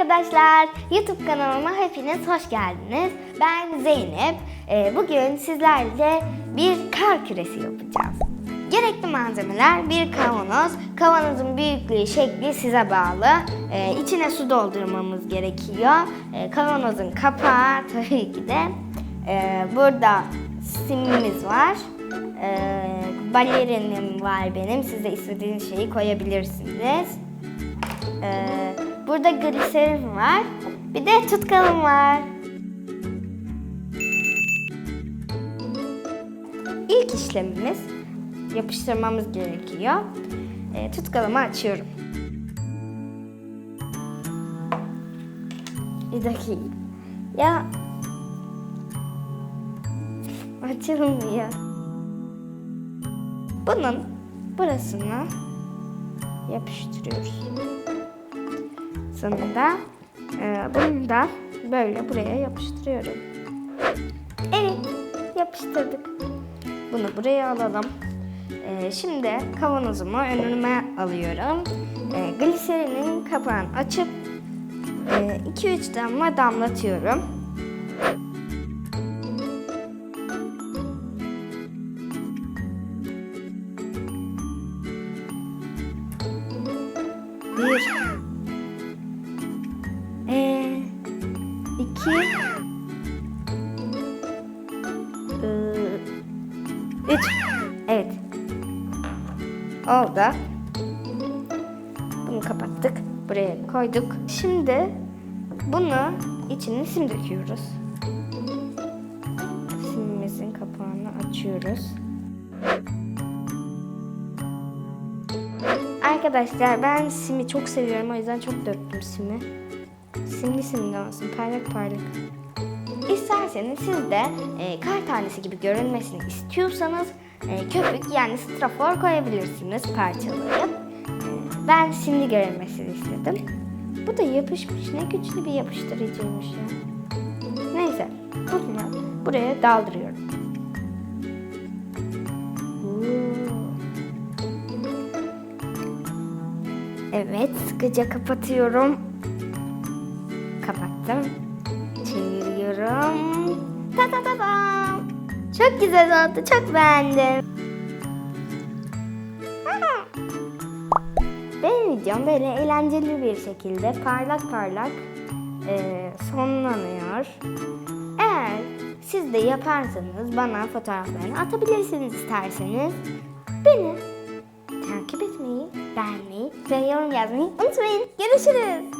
arkadaşlar. YouTube kanalıma hepiniz hoş geldiniz. Ben Zeynep. Ee, Bugün sizlerle bir kar küresi yapacağız. Gerekli malzemeler bir kavanoz. Kavanozun büyüklüğü, şekli size bağlı. Ee, içine su doldurmamız gerekiyor. Ee, kavanozun kapağı tabii ki de. Burada simimiz var. Balerinim var benim. Siz de istediğiniz şeyi koyabilirsiniz. Ee, burada gliserin var. Bir de tutkalım var. İlk işlemimiz yapıştırmamız gerekiyor. Ee, tutkalımı açıyorum. Bir dakika. Ya açılmıyor. Bunun burasına yapıştırıyoruz. Sonunda e, bunu da böyle buraya yapıştırıyorum. Evet, yapıştırdık. Bunu buraya alalım. E, şimdi kavanozumu önüme alıyorum. E, gliserinin kapağını açıp 2-3 damla damlatıyorum. 2 3 ee, Evet. Oldu. Bunu kapattık. Buraya koyduk. Şimdi bunu içine sim döküyoruz. Simimizin kapağını açıyoruz. Arkadaşlar ben simi çok seviyorum o yüzden çok döktüm simi. Simli simli olsun parlak parlak. İsterseniz siz de e, kar tanesi gibi görünmesini istiyorsanız e, köpük yani strafor koyabilirsiniz parçalayıp. E, ben simli görünmesini istedim. Bu da yapışmış ne güçlü bir yapıştırıcıymış ya. Neyse bunu buraya daldırıyorum. Evet, sıkıca kapatıyorum. Kapattım. Çeviriyorum. Ta ta ta ta. Çok güzel oldu, çok beğendim. Benim videom böyle eğlenceli bir şekilde parlak parlak eee, sonlanıyor. Eğer siz de yaparsanız bana fotoğraflarını atabilirsiniz isterseniz. Beni takip etmeyi, beğenmeyi ve yorum yazmayı unutmayın. Görüşürüz.